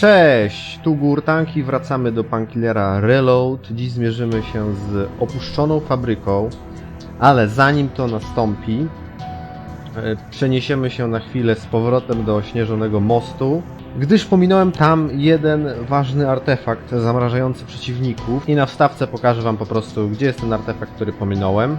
Cześć, tu Gurtanki, wracamy do Pankillera Reload. Dziś zmierzymy się z opuszczoną fabryką, ale zanim to nastąpi, e, przeniesiemy się na chwilę z powrotem do ośnieżonego mostu, gdyż pominąłem tam jeden ważny artefakt zamrażający przeciwników i na wstawce pokażę wam po prostu, gdzie jest ten artefakt, który pominąłem.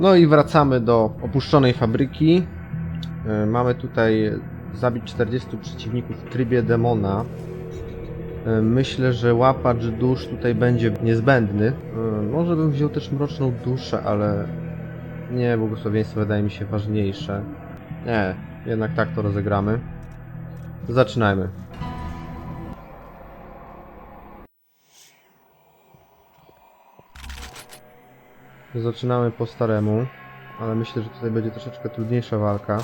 No i wracamy do opuszczonej fabryki. E, Mamy tutaj zabić 40 przeciwników w trybie demona. E, Myślę, że łapacz dusz tutaj będzie niezbędny. E, Może bym wziął też mroczną duszę, ale nie, błogosławieństwo wydaje mi się ważniejsze. Nie, jednak tak to rozegramy. Zaczynajmy. Zaczynamy po staremu, ale myślę, że tutaj będzie troszeczkę trudniejsza walka.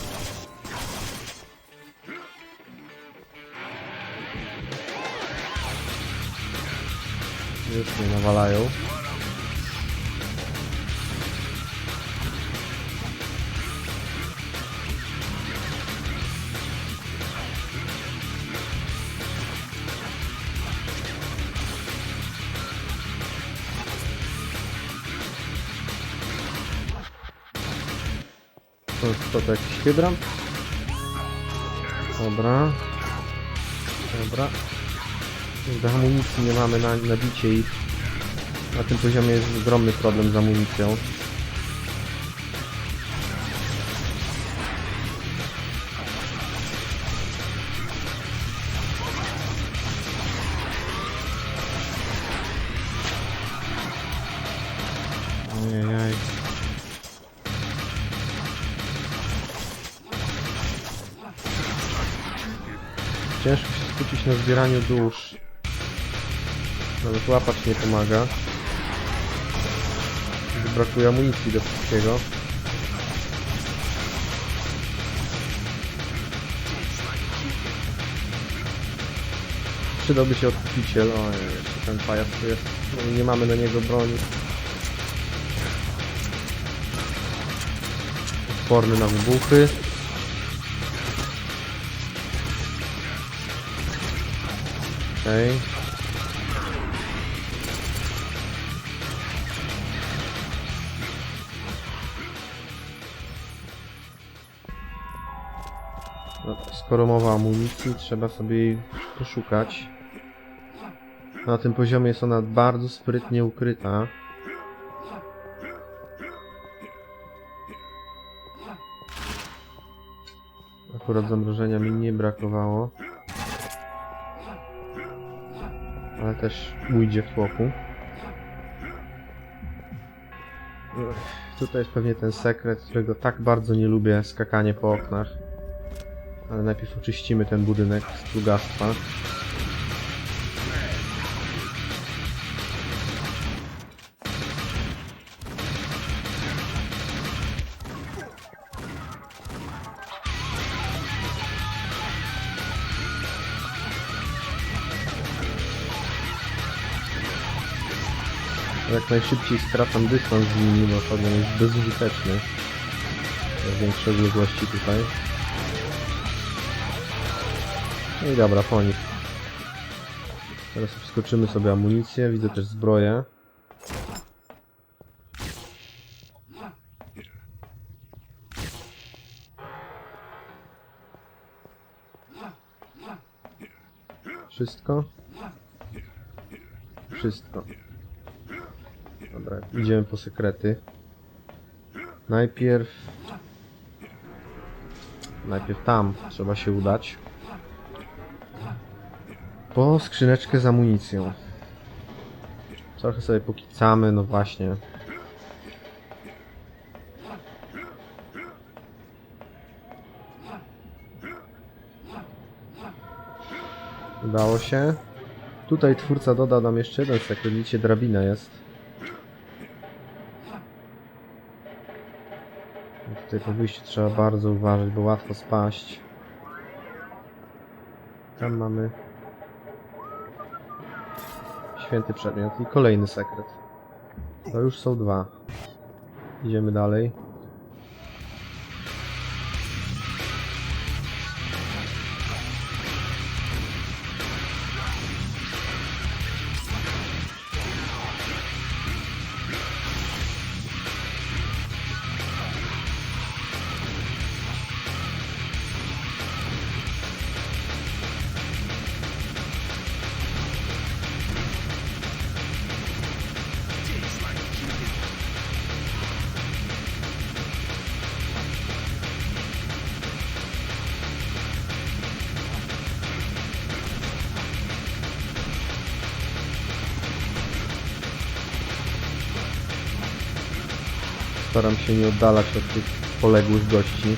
Już mnie nawalają. To jest to, jakiś hydrant? Dobra. Dobra. Do amunicji nie mamy na, na bicie i na tym poziomie jest ogromny problem z amunicją. Na zbieraniu dusz. Nawet łapacz nie pomaga. Brakuje amunicji do wszystkiego. Przydałby się odkupiciel. O, jeszcze ten pajac tu jest. No, nie mamy na niego broni. Odporny na wybuchy. Okej. No, skoro mowa o amunicji, trzeba sobie jej poszukać. Na tym poziomie jest ona bardzo sprytnie ukryta. Akurat zamrożenia mi nie brakowało. Ale też ujdzie w tłoku. Tutaj jest pewnie ten sekret, którego tak bardzo nie lubię, skakanie po oknach. Ale najpierw oczyścimy ten budynek z plugastwa. Najszybciej skracam dystans z nimi, bo pewnie jest bezużyteczny. Jest większe odległości tutaj. No i dobra, po nich. Teraz wskoczymy sobie amunicję, widzę też zbroję. Wszystko? Wszystko. Dobra, idziemy po sekrety. Najpierw... Najpierw tam trzeba się udać. Po skrzyneczkę z amunicją. Trochę sobie pokicamy, no właśnie. Udało się. Tutaj twórca doda nam jeszcze jeden sekret, widzicie, drabina jest. I Tutaj po wyjściu trzeba bardzo uważać, bo łatwo spaść. Tam mamy święty przedmiot i kolejny sekret. To już są dwa. Idziemy dalej. Staram się nie oddalać od tych poległych gości.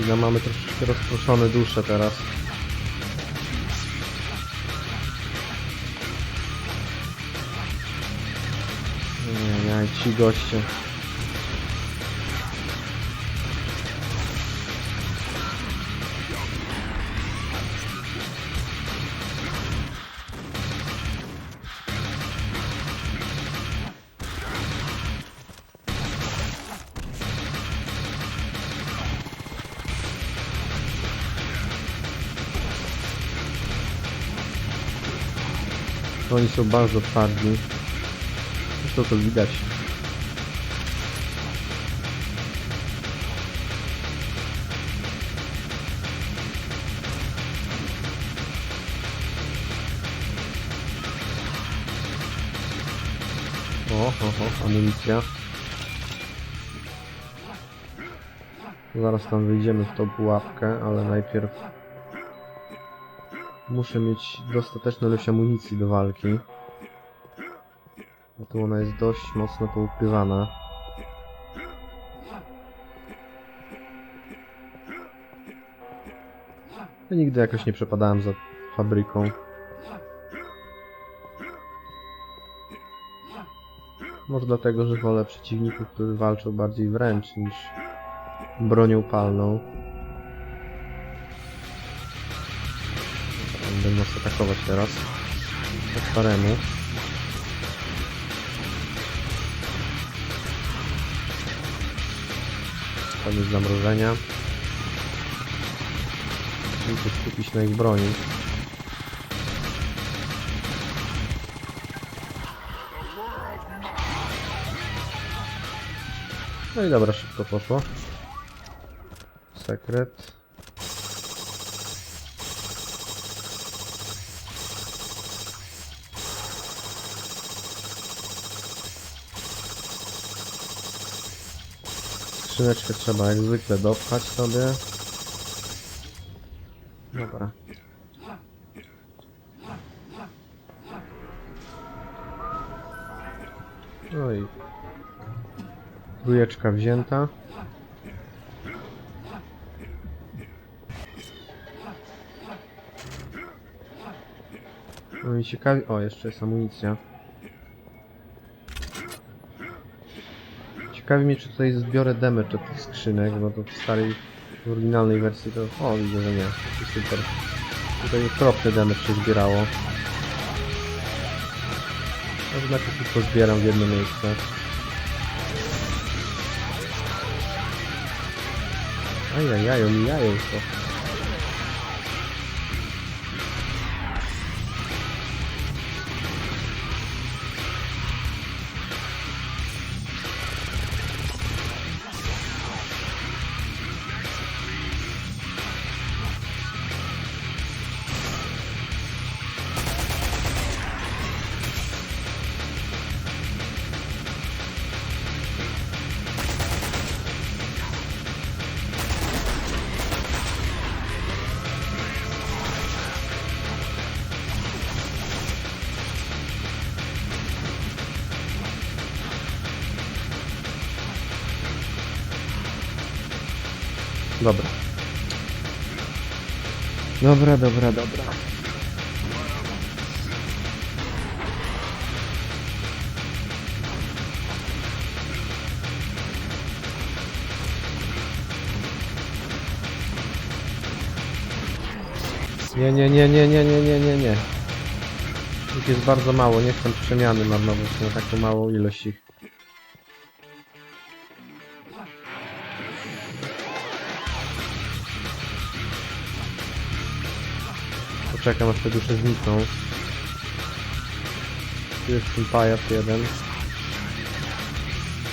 I no, mamy troszeczkę rozproszone dusze teraz. Nie, nie, ci goście. Są bardzo twardzi. Zresztą to widać. O, o, amunicja. Zaraz tam wyjdziemy w tą pułapkę, ale najpierw muszę mieć dostateczną ilość amunicji do walki. Bo tu ona jest dość mocno poukrywana. Ja nigdy jakoś nie przepadałem za fabryką. Może dlatego, że wolę przeciwników, którzy walczą bardziej wręcz niż bronią palną. Nas atakować teraz. Po staremu. Koniec zamrożenia. Muszę skupić na ich broni. No i dobra, szybko poszło. Sekret. Skrzyneczkę trzeba jak zwykle dopchać sobie. Dobra. No i trójeczka wzięta. No i ciekawi... O, jeszcze jest amunicja. Ciekawi mnie, czy tutaj zbiorę damage od tych skrzynek, bo to w starej, w oryginalnej wersji to... O, widzę, że nie. To super. Tutaj okropny damage się zbierało. Może najpierw tylko zbieram w jedno miejsce. Ajajaj, omijają to. Dobra. Dobra, dobra, dobra. Nie, nie, nie, nie, nie, nie, nie, nie, nie. Ich jest bardzo mało, nie chcę przemiany marnować na taką małą ilość ich. Poczekam aż te dusze znikną. Tu jest ten pajac jeden.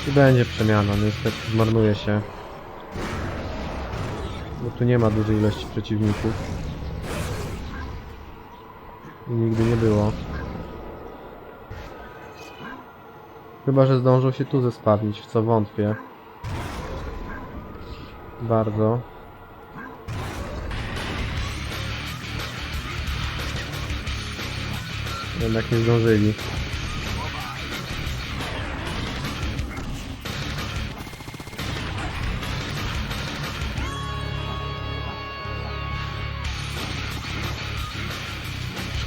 I będzie przemiana, no niestety zmarnuje się. Bo tu nie ma dużej ilości przeciwników. I nigdy nie było. Chyba, że zdążą się tu zespawnić, w co wątpię. Bardzo. Jednak nie zdążyli.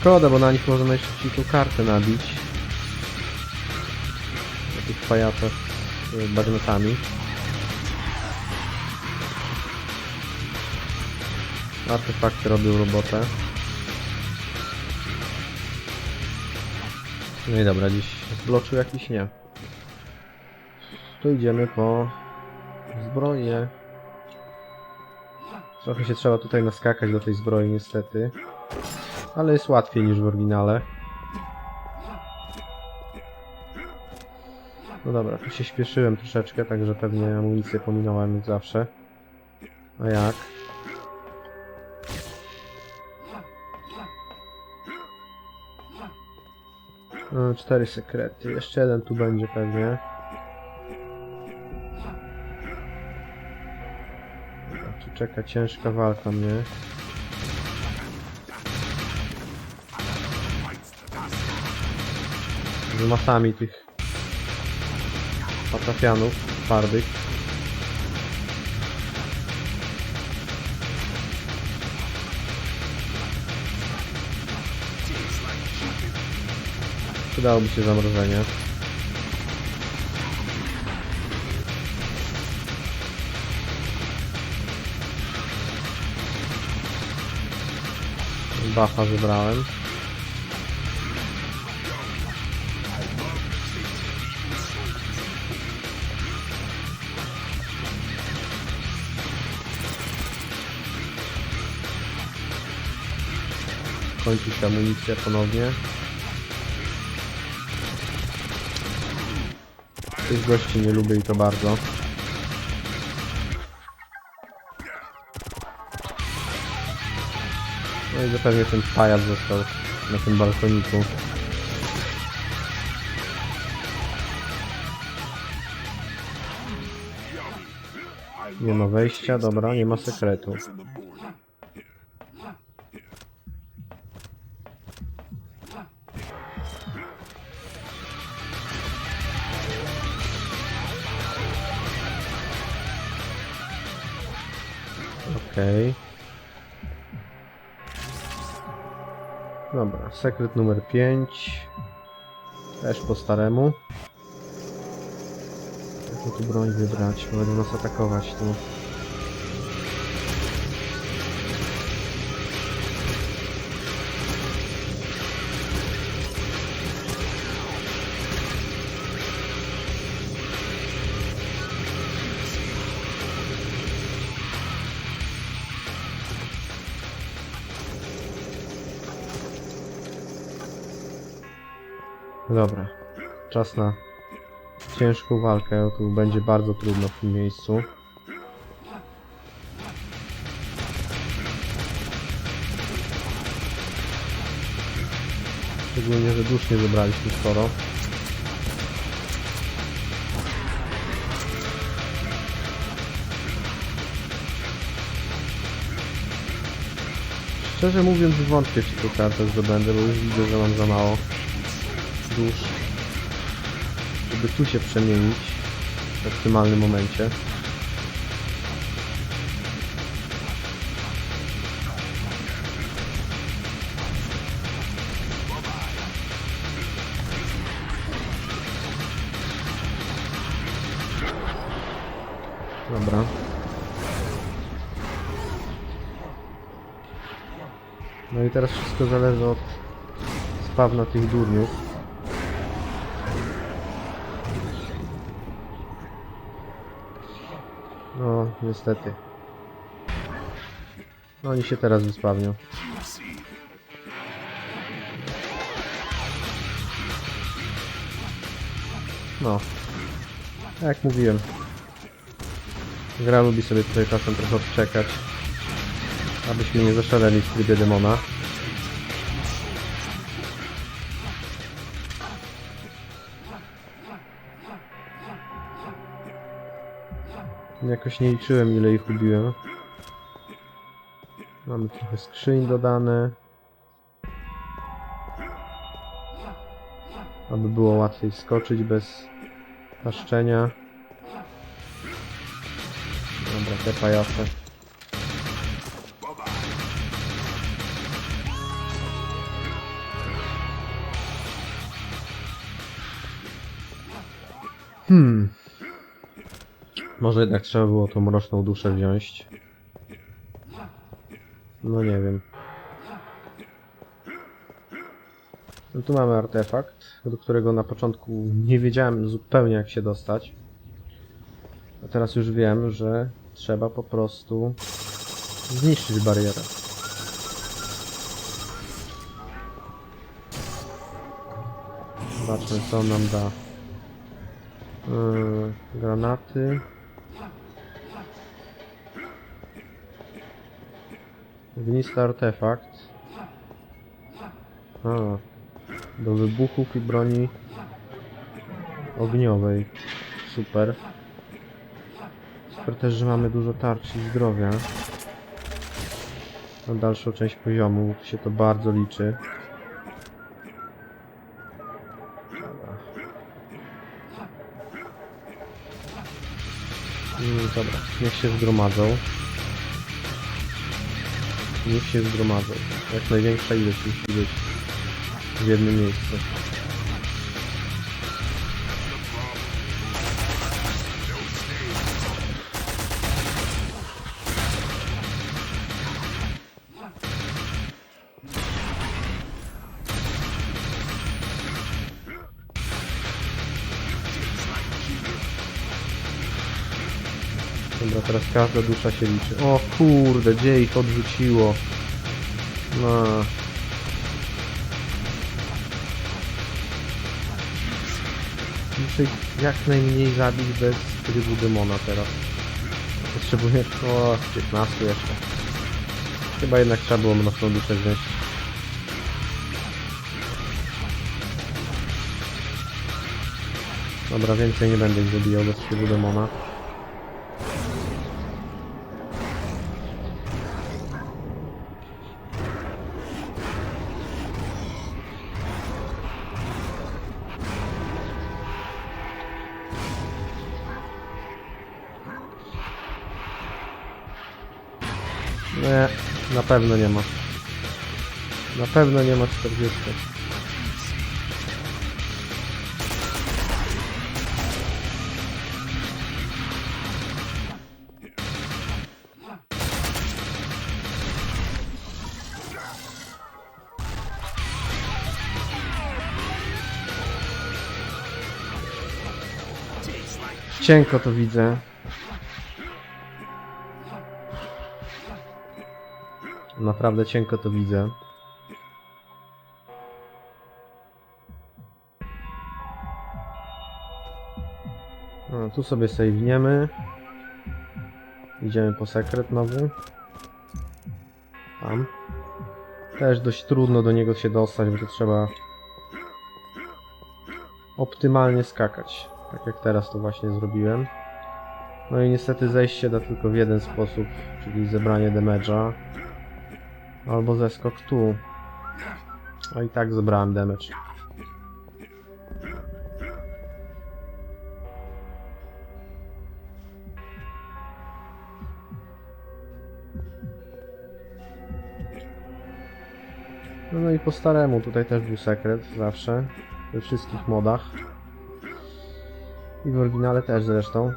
Szkoda, bo na nich można najszybciej tą kartę nabić. Na tych pajacach z bagnetami. Artefakty robią robotę. No i dobra, dziś zbloczył jakiś nie. Tu idziemy po zbroję. Trochę się trzeba tutaj naskakać do tej zbroi niestety. Ale jest łatwiej niż w oryginale. No dobra, tu się śpieszyłem troszeczkę, także pewnie amunicję pominąłem jak zawsze. A jak? No, cztery sekrety. Jeszcze jeden tu będzie pewnie. Tu czeka ciężka walka mnie. Z masami tych patafianów twardych. Przydałoby się zamrożenie. Buffa wybrałem. Kończy się amunicja ponownie. Tych gości nie lubię i to bardzo. No i zapewne ten pajac został na tym balkoniku. Nie ma wejścia, dobra, nie ma sekretu. Okej. Dobra, sekret numer 5. Też po staremu. Jaką tu broń wybrać? Bo Będą nas atakować tu. Dobra. Czas na ciężką walkę. Tu będzie bardzo trudno w tym miejscu. Szczególnie, że dusz nie zebraliśmy sporo. Szczerze mówiąc wątpię czy tu kartę zdobędę, bo już widzę, że mam za mało dusz, żeby tu się przemienić w optymalnym momencie. Dobra. No i teraz wszystko zależy od spawna tych durniów. No, niestety. No, oni się teraz wyspawnią. No. Jak mówiłem. Gra lubi sobie tutaj czasem trochę odczekać. Abyśmy nie zaszaleli w trybie demona. Jakoś nie liczyłem ile ich ubiłem. Mamy trochę skrzyń dodane. Aby było łatwiej skoczyć bez paszczenia. Dobra, te pajace. Hmm. Może jednak trzeba było tą mroczną duszę wziąć. No nie wiem. No tu mamy artefakt, do którego na początku nie wiedziałem zupełnie jak się dostać. A teraz już wiem, że trzeba po prostu zniszczyć barierę. Zobaczmy co nam da. Yy, granaty. Ognisty artefakt. A, do wybuchów i broni ogniowej. Super. Super też, że mamy dużo tarczy i zdrowia. Na dalszą część poziomu się to bardzo liczy. Dobra. Mm, niech się zgromadzą. Niech się zgromadzą. Jak największa ilość musi być w jednym miejscu. Teraz każda dusza się liczy. O kurde, gdzie ich odrzuciło? No. Muszę jak najmniej zabić bez trybu demona teraz. Potrzebuję o 15 jeszcze. Chyba jednak trzeba było mroczną duszę wziąć. Dobra, więcej nie będę ich zabijał bez trybu demona. Pewno nie ma. Na pewno nie ma 40. Cienko to widzę. Naprawdę cienko to widzę. No, tu sobie save'niemy. Idziemy po sekret nowy. Tam. Też dość trudno do niego się dostać, bo to trzeba optymalnie skakać. Tak jak teraz to właśnie zrobiłem. No i niestety zejście da tylko w jeden sposób, czyli zebranie damage'a. Albo zeskok tu. A i tak zebrałem damage. No, no i po staremu tutaj też był sekret zawsze. We wszystkich modach. I w oryginale też zresztą.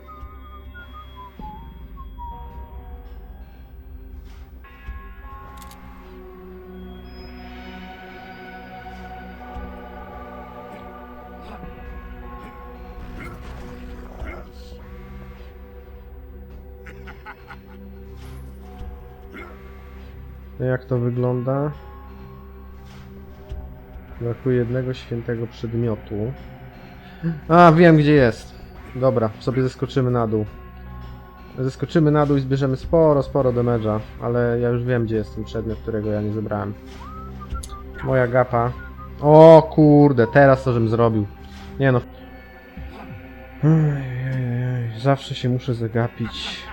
Jak to wygląda? Brakuje jednego świętego przedmiotu. A, wiem gdzie jest. Dobra, sobie zeskoczymy na dół. Zeskoczymy na dół i zbierzemy sporo, sporo damage'a, ale ja już wiem gdzie jest ten przedmiot, którego ja nie zebrałem. Moja gapa. O kurde, teraz to żem zrobił. Nie no. Zawsze się muszę zagapić.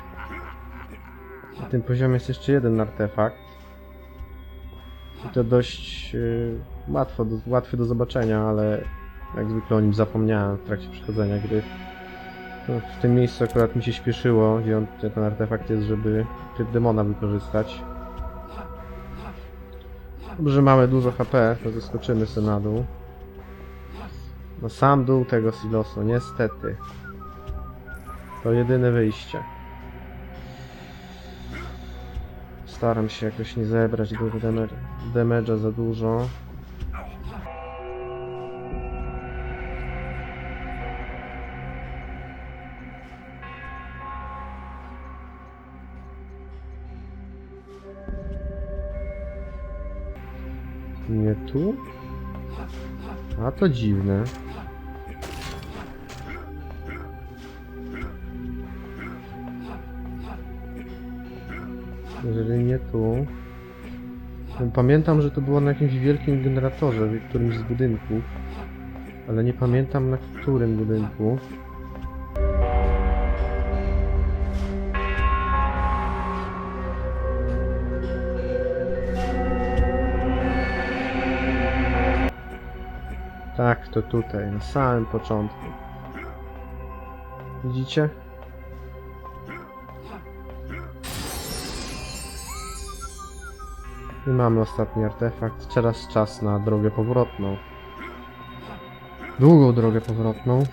Na tym poziomie jest jeszcze jeden artefakt. I to dość yy, łatwo, do, łatwy do zobaczenia, ale jak zwykle o nim zapomniałem w trakcie przechodzenia gry. W tym miejscu akurat mi się śpieszyło, gdzie on, ten artefakt jest, żeby tryb demona wykorzystać. Dobrze, mamy dużo HP, to zeskoczymy sobie na dół. No sam dół tego silosu, niestety. To jedyne wyjście. Staram się jakoś nie zebrać damage- damage'a za dużo. Nie tu? A to dziwne. Jeżeli nie tu. Pamiętam, że to było na jakimś wielkim generatorze w którymś z budynków. Ale nie pamiętam na którym budynku. Tak, to tutaj, na samym początku. Widzicie? I mamy ostatni artefakt. Teraz czas na drogę powrotną. Długą drogę powrotną.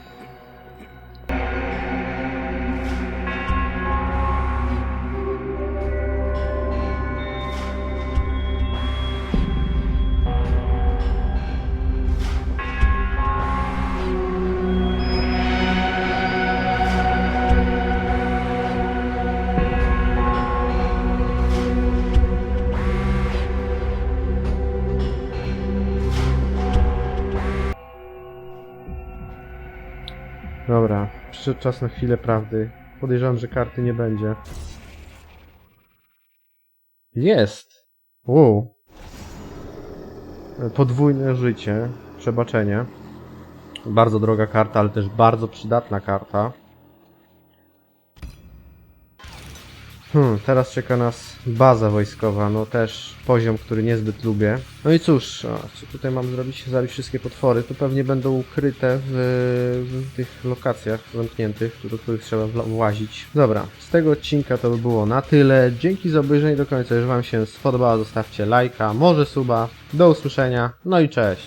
Dobra, przyszedł czas na chwilę prawdy. Podejrzewam, że karty nie będzie. Jest! Wow. Podwójne życie, przebaczenie. Bardzo droga karta, ale też bardzo przydatna karta. Hmm, teraz czeka nas baza wojskowa, no też poziom, który niezbyt lubię. No i cóż, a co tutaj mam zrobić? Zabić wszystkie potwory. To pewnie będą ukryte w, w tych lokacjach zamkniętych, do których trzeba włazić. Dobra, z tego odcinka to by było na tyle. Dzięki za obejrzenie do końca. Jeżeli Wam się spodobało, zostawcie lajka, może suba. Do usłyszenia, no i cześć.